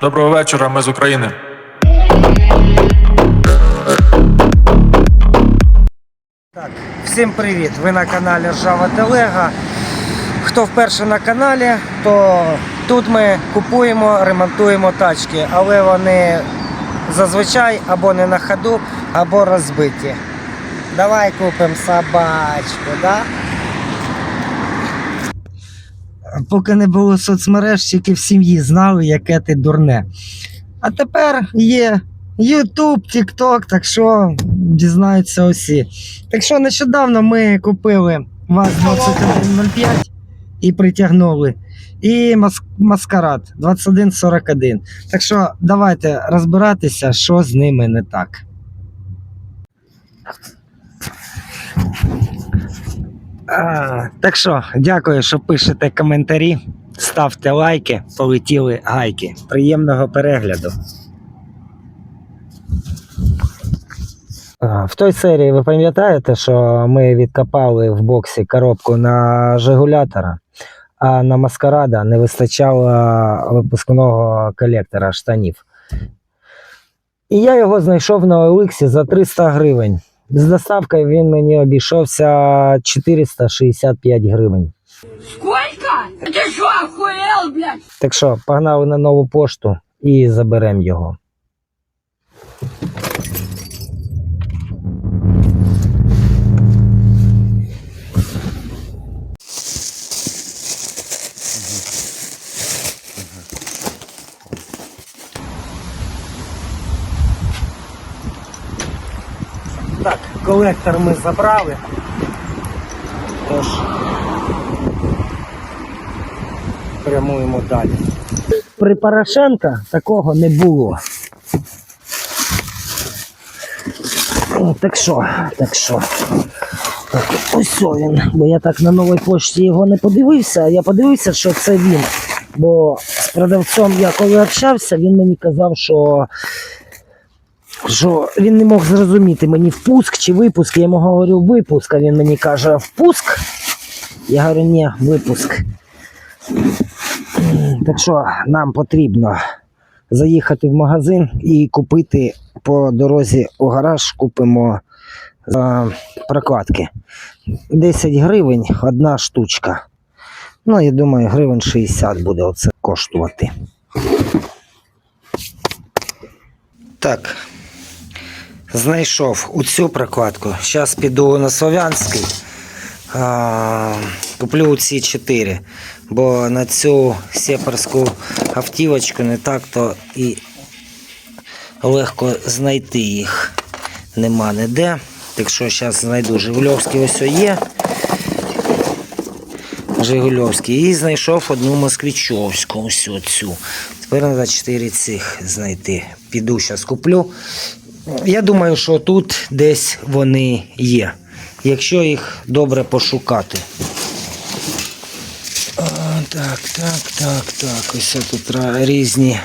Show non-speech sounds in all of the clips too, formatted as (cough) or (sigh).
Доброго вечора, ми з України. Так, всім привіт! Ви на каналі Ржава Телега. Хто вперше на каналі, то тут ми купуємо, ремонтуємо тачки, але вони зазвичай або не на ходу, або розбиті. Давай купимо собачку, да? Поки не було соцмереж, тільки в сім'ї знали, яке ти дурне. А тепер є YouTube, TikTok, так що дізнаються усі. Так що нещодавно ми купили ВАЗ-2105 і притягнули. І мас- маскарад 2141. Так що давайте розбиратися, що з ними не так. Так що, дякую, що пишете коментарі. Ставте лайки, полетіли гайки. Приємного перегляду. В той серії ви пам'ятаєте, що ми відкопали в боксі коробку на Жигулятора, а на маскарада не вистачало випускного колектора штанів. І я його знайшов на Оликсі за 300 гривень. З доставкою він мені обійшовся 465 гривень. Скільки? Ти що, охуєл, блядь? Так що, погнали на нову пошту і заберемо його. Так, колектор ми забрали. Тож прямуємо далі. При Порошенка такого не було. Так що, так що. Так, ось він. Бо я так на новій пошті його не подивився, а я подивився, що це він. Бо з продавцом я коли общався, він мені казав, що, що він не мог зрозуміти мені впуск чи випуск. Я йому говорю випуск, а він мені каже впуск. Я говорю, ні, випуск. Так що нам потрібно заїхати в магазин і купити по дорозі у гараж, купимо е, прокладки. 10 гривень одна штучка. Ну, я думаю, гривень 60 буде оце коштувати. Так. Знайшов у цю прокладку. Зараз піду на Слов'янський. Куплю ці 4. Бо на цю сепарську автівочку не так-то і легко знайти їх. Нема ніде. Так що зараз знайду Жигульовський ось є. Жигульовський. І знайшов одну москвичовську, ось цю. Тепер треба 4 цих знайти. Піду зараз куплю. Я думаю, що тут десь вони є. Якщо їх добре пошукати. Так, так, так, так. Ось тут різні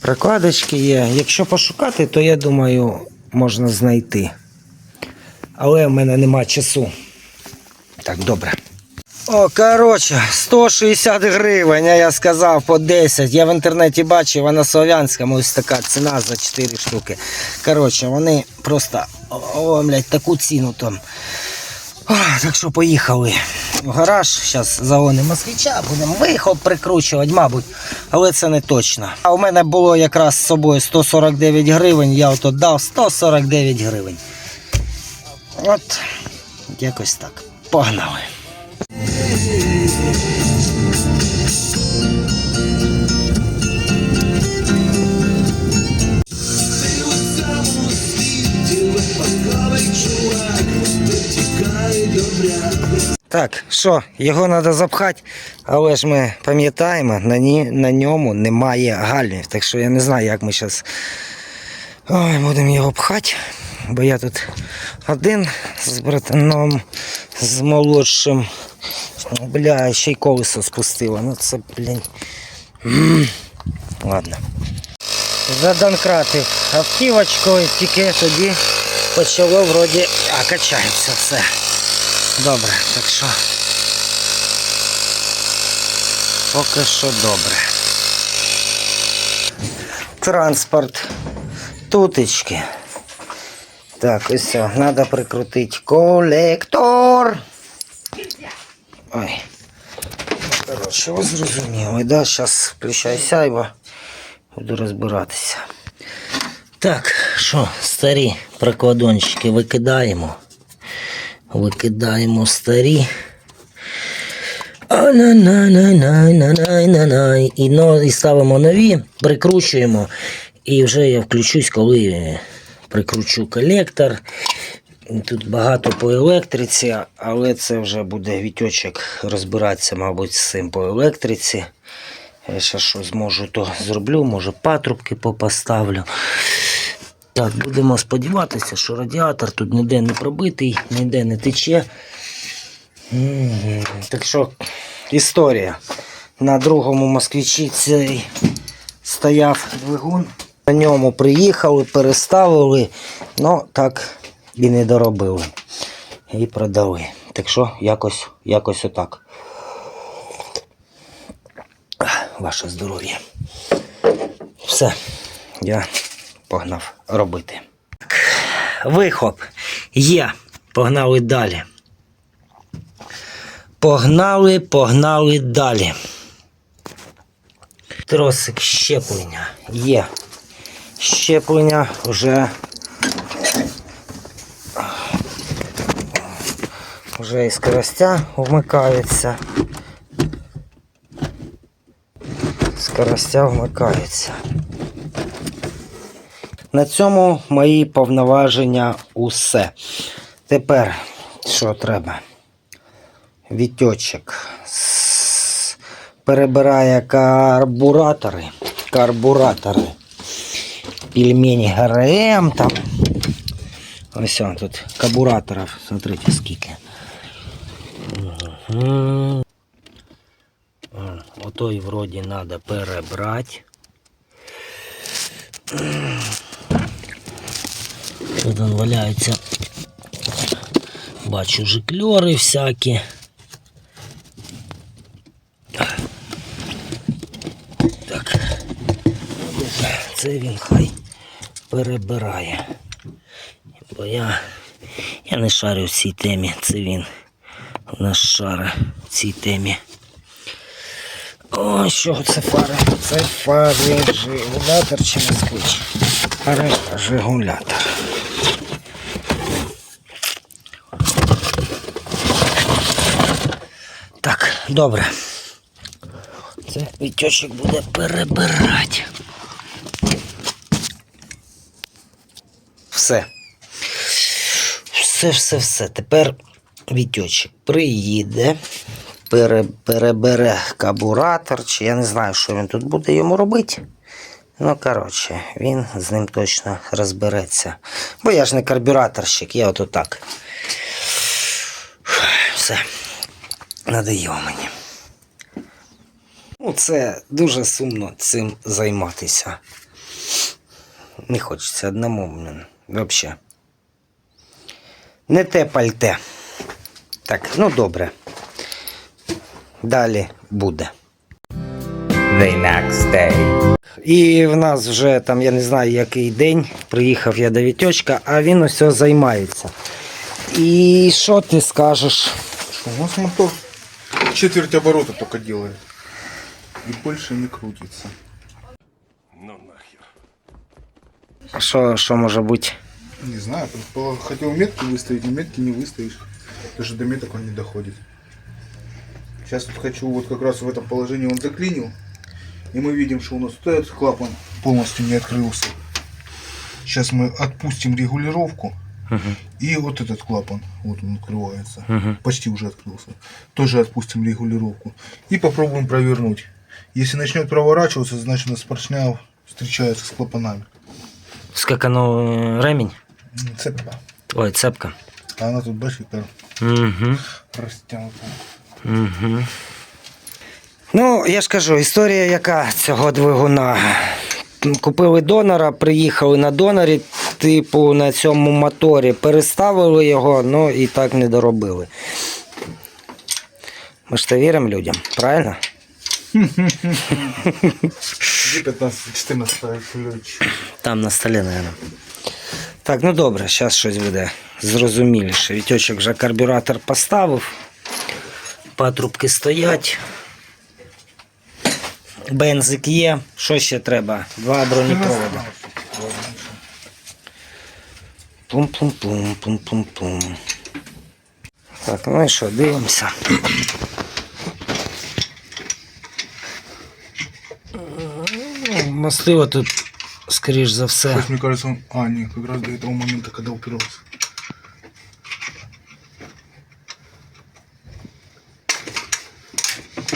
прокладочки є. Якщо пошукати, то я думаю, можна знайти. Але в мене нема часу. Так, добре. О, коротше, 160 гривень, я сказав по 10. Я в інтернеті бачив, а на Слов'янському ось така ціна за 4 штуки. Коротше, вони просто о, таку ціну там. О, так що поїхали в гараж. Зараз загонимо москвича, будемо вихоп прикручувати, мабуть, але це не точно. А у мене було якраз з собою 149 гривень, я ото дав 149 гривень. От, якось так. Погнали. Так, що, його треба запхати, але ж ми пам'ятаємо, на, ні, на ньому немає гальмів. Так що я не знаю, як ми зараз будемо його пхати. Бо я тут один з братаном, з молодшим. Бля, ще й колесо спустило. Ну це, блін. Ладно. Задонкратив автівочкою, тільки тоді почало вроді, а качається все. Добре, так що. Поки що добре. транспорт. Тутечки. Так, ось все. Треба прикрутити колектор. Ой. Ну, Коротше, ви зрозуміли, да? Зараз включай сяйво. Буду розбиратися. Так, що, старі прокладончики викидаємо. Викидаємо старі. І, но- і ставимо нові, прикручуємо. І вже я включусь, коли прикручу колектор. Тут багато по електриці, але це вже буде вітьочок розбиратися, мабуть, з цим по електриці. Я ще що зможу, то зроблю, може патрубки попоставлю. Так, будемо сподіватися, що радіатор тут ніде не пробитий, ніде не тече. Так що історія. На другому москвичі цей стояв двигун. На ньому приїхали, переставили, але так і не доробили. І продали. Так що якось, якось отак. Ваше здоров'я. Все, я погнав робити. Вихоп є. Погнали далі. Погнали, погнали далі. Тросик щеплення є. Щеплення вже. Вже і скоростя вмикається. Скоростя вмикається. На цьому мої повноваження усе. Тепер що треба? Вітьочок перебирає карбуратори. Карбуратори. Пельмені ГРМ там. Ось он тут карбураторів. Смотрите скільки. Отой вроді треба перебрати. Тут он валяються. Бачу жикльори всякі. Так. Це він хай перебирає. Бо я, я не шарю в цій темі. Це він у нас шара в цій темі. О, що це фари? Це фари жигулятор чи москвич? Фари жигулятор. Так, добре. Це вітьочок буде перебирати. Все. Все, все, все. Тепер вітьочок приїде, пере, перебере карбуратор, чи я не знаю, що він тут буде йому робити. Ну, коротше, він з ним точно розбереться. Бо я ж не карбюраторщик, я от так. Все. Надоїло мені. Ну, це дуже сумно цим займатися. Не хочеться одному, взагалі. Не те пальте. Так, ну добре. Далі буде. The next day. І в нас вже там, я не знаю, який день. Приїхав я до Вітьочка, а він усе займається. І що ти скажеш? Что, у нас мотор четверть оборота только делает. И больше не крутится. А Що, що може бути? Не знаю, хотел метки выставить, но метки не выставишь. Даже до меток он не доходит. Сейчас вот хочу, вот как раз в этом положении он заклинил. И мы видим, что у нас этот клапан полностью не открылся. Сейчас мы отпустим регулировку. И вот этот клапан, вот он открывается. Почти уже открылся. Тоже отпустим регулировку. И попробуем провернуть. Если начнет проворачиваться, значит у нас поршня встречается с клапанами. Скаканув е, ремінь? М, Цепка. Ой, цепка. А она тут, бачиш, яка Угу. розтягнута. Угу. Ну, я ж кажу, історія яка цього двигуна. Купили донора, приїхали на донорі, типу на цьому моторі, переставили його, ну і так не доробили. Ми ж то віримо людям, правильно? 15-14 ключ? Там на столі, наверное. Так, ну добре, зараз щось буде зрозуміліше. Вітьочок вже карбюратор поставив. Патрубки стоять. Бензик є. Що ще треба? Два бронепровода. Пум-пум-пум, пум-пум-пум. Так, ну і що, дивимося. Мастило тут, скоріш за все. Сейчас, мне кажется, он... А, нет, как раз до этого момента, когда упирался.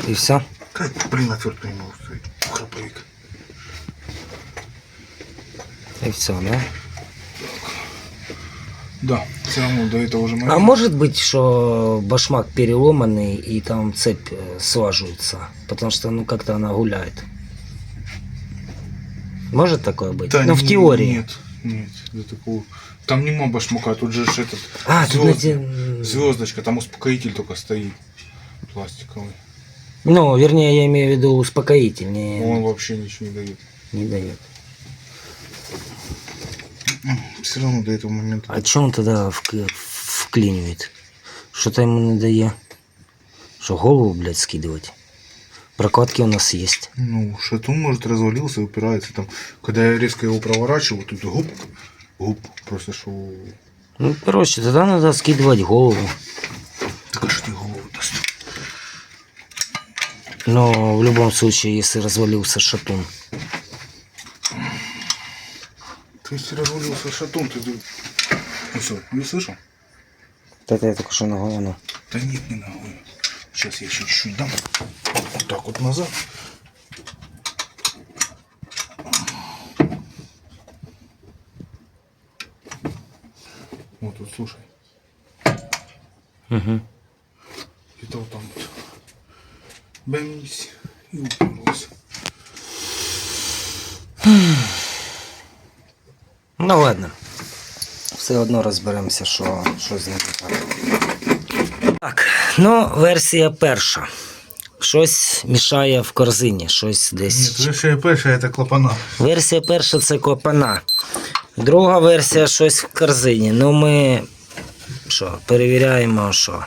І все. Как, блин, отвертка не могу стоять. Храповик. І все, да? Да, все равно до этого уже А момента. может быть, что башмак переломанный и там цепь э, слаживается, потому что ну как-то она гуляет. Может такое быть? Да ну в не- теории. Нет, нет, до такого. Там нема башмака, тут же ж этот А, тут эти- звездочка, там успокоитель только стоит пластиковый. Ну, вернее, я имею в виду успокоитель, не, Он вообще ничего не дает. не дает. Все равно до этого момента. А что он тогда вк- вклинивает? Что-то ему не дает. Что, голову, блядь, скидывать? Прокладки у нас есть. Ну, шатун может развалился, упирается там. Когда я резко его проворачиваю, тут гуп, гуп, просто что... Ну, короче, тогда надо скидывать голову. Так а что ты голову даст? Но в любом случае, если развалился шатун. То есть развалился шатун, ты... ты- Ну все, не услышал? Это я только что ногой, ну. Да нет, не ногой. Сейчас я еще чуть-чуть дам. Вот так вот назад. Вот тут, слушай. Угу. Где-то вот там вот. Бэмсь. И уперлось. Ну ладно. Все одно розберемося, що, що з ним так. Ну, версія перша. Щось мішає в корзині, щось десь. Нет, версия першая это клапана. Версія перша це клапана. Друга версія щось в корзині. Ну ми що, перевіряємо, що.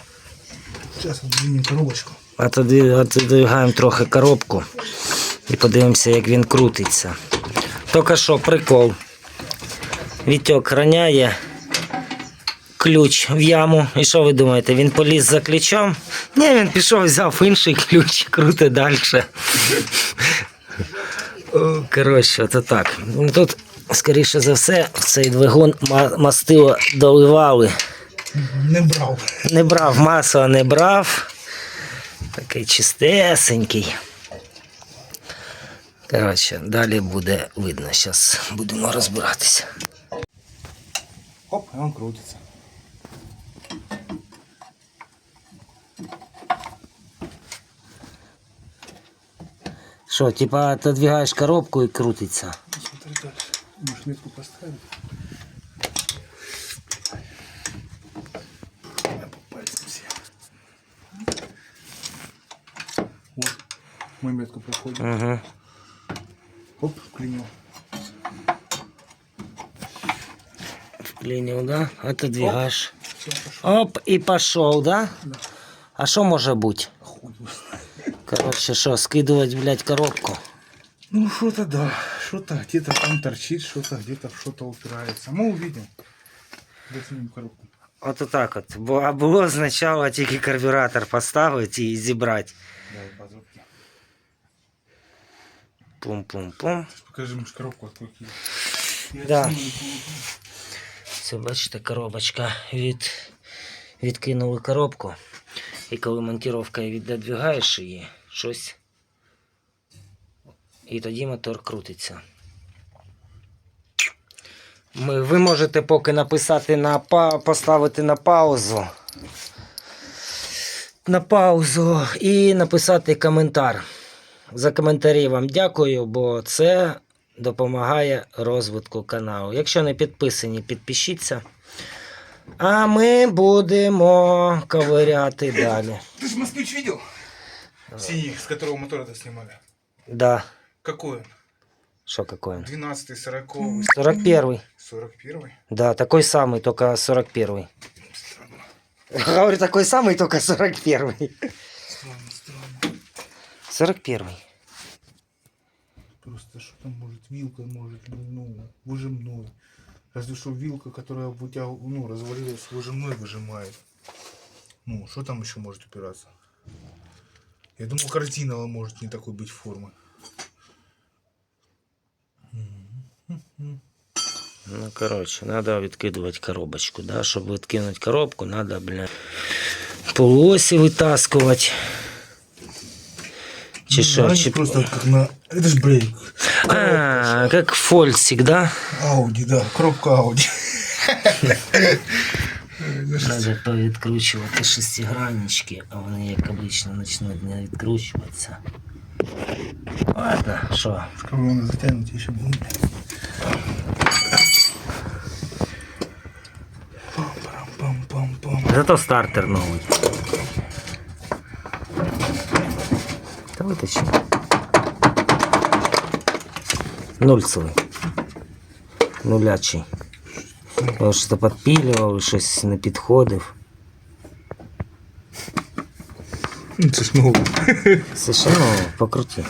Сейчас отдвинем коробочку. Отодвигаємо трохи коробку і подивимося, як він крутиться. Тільки що прикол. Вітьок раняє ключ в яму. І що ви думаєте, він поліз за ключом? Ні, він пішов, взяв інший ключ, крути далі. Коротше, це так. Ну, Тут, скоріше за все, в цей двигун мастило доливали. Не брал. Не брав, масло не брав. Такий чистесенький. Коротше, далі буде видно. Зараз будемо розбиратися. Оп, и он Що, типа, отодвигаєш коробку і крутиться. Смотри дальше. Может метку поставить? Я по пальцам все. Вот. Мы метку проходим. Угу. Оп, клинил. Вклинив, да? Отодвигаєш. Все, пошел. Оп, і пішов, да? А що може бути? Хуй. Коротше, що, скидувати, блядь, коробку? Ну, что-то да. Что-то где-то там торчит, что-то где-то что-то упирается. Мы увидим. Засунем коробку. От так от. Бо, а було спочатку тільки карбюратор поставити і зібрати. Давай, подрубки. Пум-пум-пум. Покажи, может, коробку открути. Да. Це бачите, коробочка від... відкинули коробку. І коли монтіровкою віддвигаєш її, щось. І тоді мотор крутиться. Ми, ви можете поки написати на поставити на паузу. На паузу і написати коментар. За коментарі вам дякую, бо це допомагає розвитку каналу. Якщо не підписані, підпишіться. А ми будемо ковиряти далі. Ты же москвич видел? Синий, с которого мотор это снимали. Да. Какой он? Что какой он? 12 40 41 41 Да, такой самый, только 41 Говорю, такой самый, только 41 Странно, странно. 41 Просто что там может вилка, может, ну, выжимной. Разве что вилка, которая у тебя, ну, развалилась, выжимной выжимает. Ну, что там еще может упираться? Я думал, корзинова может не такой быть формы. Ну, короче, надо відкидувати коробочку, да? Щоб відкинути коробку, надо, бля, полуосі витаскувати. Чи що? Ну, Чи... просто как на... Это ж брейк. А, как фольцик, да? Ауди, да, коробка Ауди. (laughs) Треба повідкручувати шестиграннички, а вони, як обично, почнуть не відкручуватися. Ладно, що? Скоро еще будет. Пам-пам-пам-пам. Зато стартер новий. Та витачи. Нульцевий. Нулячий. Я щось підпілював, щось не підходив. Это снова Совершенно покрути.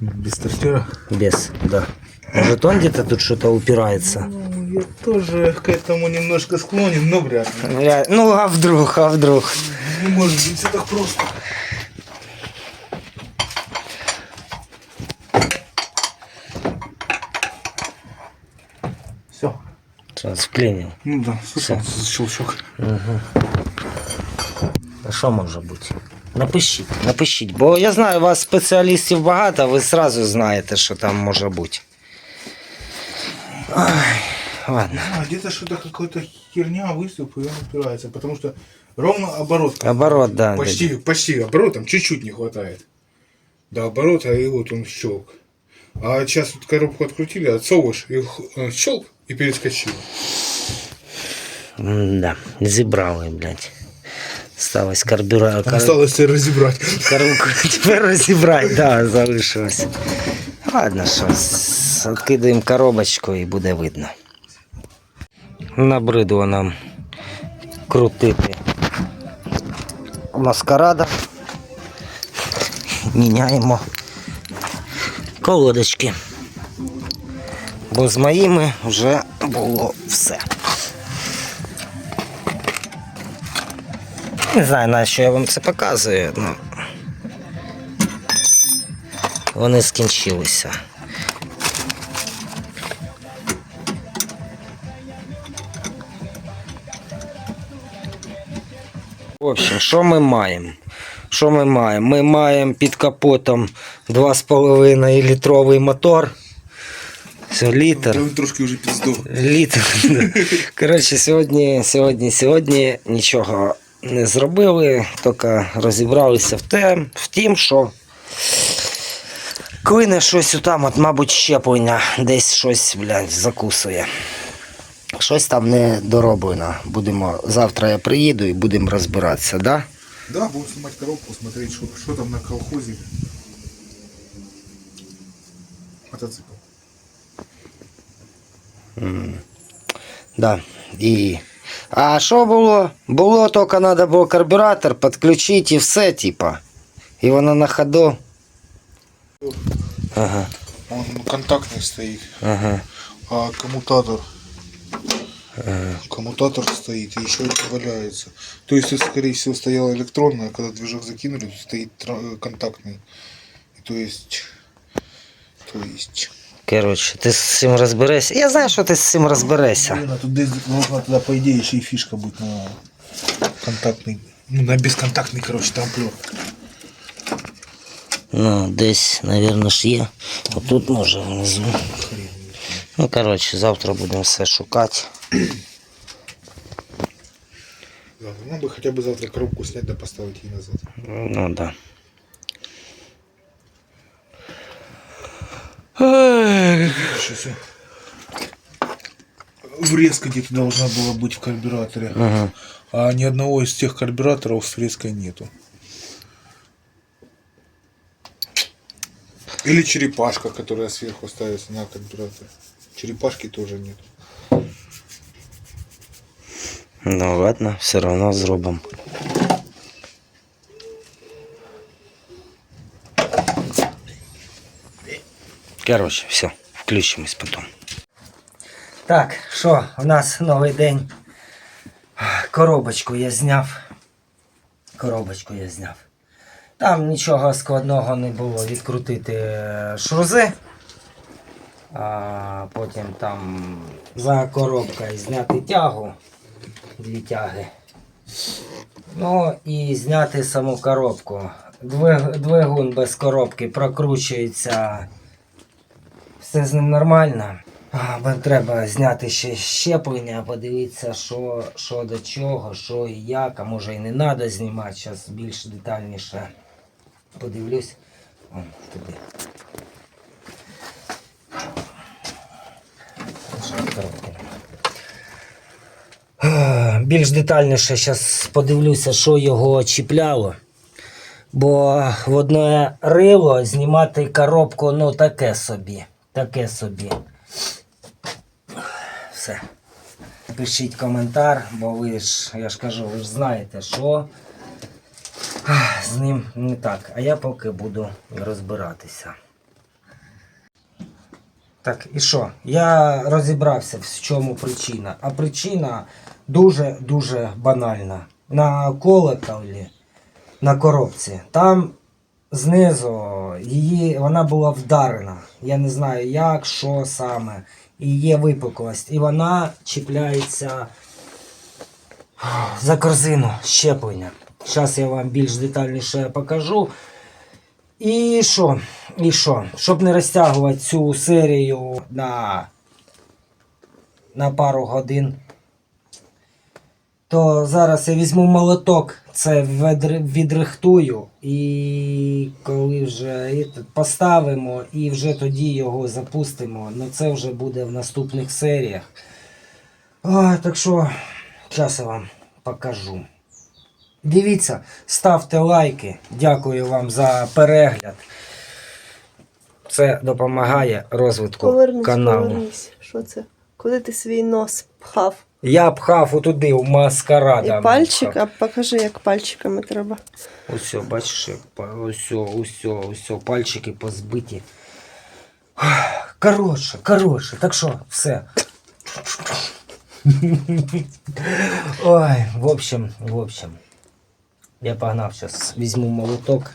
без стартера. Без, да. Может он где-то тут что-то упирается? Ну, я тоже к этому немножко склонен, но вряд ли. Бля, Ну а вдруг, а вдруг? Не может быть все так просто. Сейчас вклинил. Ну да, слышал Всё. щелчок. А що може бути? Напишіть, напишіть, бо я знаю, у вас спеціалістів багато, ви одразу знаєте, що там може бути. Ой, ладно. А, где-то что-то какая-то херня выступ, и он упирается, потому что ровно оборот. Оборот, да. Почти, почти оборотом чуть-чуть не хватает. До оборота, и вот он щелк. А сейчас вот коробку открутили, отсовываешь, и х- э, щелк, и перескочил. Да, зібрали, блядь. Сталось карбюра... Кар... Осталось разобрать. Коробку тепер (laughs) розібрати, да, залишилось. Ладно, що, с- відкидаємо коробочку і буде видно. Набридло нам крутити маскарада. Міняємо колодочки. Бо з моїми вже було все. Не знаю, на що я вам це показую. Ну, вони скінчилися. В общем, що ми маємо? Що ми маємо? Ми маємо під капотом 2,5 літровий мотор. Все, літр. Он трошки уже пиздов. Літр. (laughs) Коротше, сьогодні, сьогодні, сьогодні нічого не зробили, тільки розібралися в, те, в тім, що клине щось там, от, мабуть, щеплення, десь щось, блядь, закусує. Щось там не дороблено. Будемо, завтра я приїду і будемо розбиратися, да? Да, будем снимать коробку, смотреть, что, что там на колхозе. Мотоцикл. Да. І... А що було? Було тільки треба було карбюратор підключити і все, типа. І воно на ходу. Ага, Он контактный стоит, ага. а коммутатор. Коммутатор стоит и еще валяется. То есть это, скорее всего, стояла электронная, а когда движок закинули, то стоит э, контактный. И То есть... То есть... Коротше, ти з цим розберешся. Я знаю, що ти з цим розберешся. Блин, а тут десь должна тогда, по идее, еще и фишка быть на контактный. Ну, на бесконтактный, короче, трамплер. Ну, десь, мабуть, ж є. Отут може внизу. Ну, коротше, завтра будемо все шукати. Завтра. Ну, бы хотя бы завтра коробку снять да поставить ей назад. Ну да. Врезка где-то должна была быть в карбюраторе. Ага. А ни одного из тех карбюраторов с врезкой нету. Или черепашка, которая сверху ставится на карбюратор. Черепашки тоже нет. Ну ладно, все одно зробимо. Коротше, все, включимось потім. Так, що, у нас новий день. Коробочку я зняв. Коробочку я зняв. Там нічого складного не було відкрутити е, шрузи. А потім там за коробкою зняти тягу. Дві тяги. Ну і зняти саму коробку. Двигун без коробки прокручується. Все з ним нормально. Бо Треба зняти ще щеплення, подивитися, що, що до чого, що і як, а може і не треба знімати, зараз більш детальніше подивлюсь. Вон туди. Нема. Е, Більш детальніше зараз подивлюся, що його чіпляло. Бо в одне рило знімати коробку, ну таке собі. Таке собі. Все. Пишіть коментар, бо ви ж, я ж кажу, ви ж знаєте, що з ним не так. А я поки буду розбиратися. Так, і що? Я розібрався, в чому причина. А причина дуже-дуже банальна. На колоколі, на коробці, там знизу її, вона була вдарена. Я не знаю як, що саме. І є випуклость. І вона чіпляється за корзину щеплення. Зараз я вам більш детальніше покажу. І що? І що? Щоб не розтягувати цю серію на, на пару годин, то зараз я візьму молоток, це відрихтую, і коли вже поставимо, і вже тоді його запустимо. Ну це вже буде в наступних серіях. А, так що, зараз я вам покажу. Дивіться, ставте лайки. Дякую вам за перегляд. Це допомагає розвитку Повернись, каналу. повернись. Що це? Куди ти свій нос пхав? Я пхав отуди, у маскарада. І пальчик, а покажи, як пальчиками треба. Ось, бачиш, ось, ось, ось, пальчики позбиті. Коротше, коротше, так що, все. (laughs) Ой, в общем, в общем. Я погнав зараз, візьму молоток.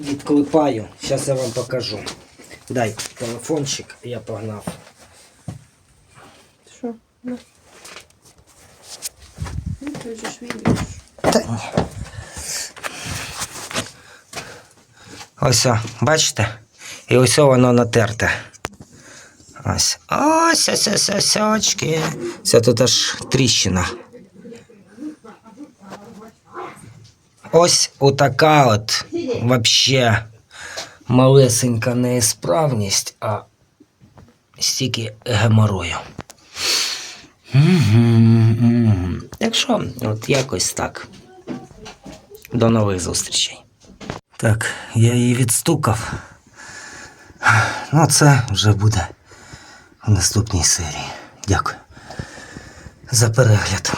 Відклепаю. Зараз я вам покажу. Дай телефончик, я погнав. Що? Ну, ти ж відео. Ось, бачите? І ось воно натерте. Ось. Ось, ось, ось, ось, очки. Це тут аж тріщина. Ось отака от вообще малесенька неісправність, а стільки геморою. Мгм, мгм. Так що, от якось так. До нових зустрічей. Так, я її відстукав. Ну, це вже буде в наступній серії. Дякую за перегляд.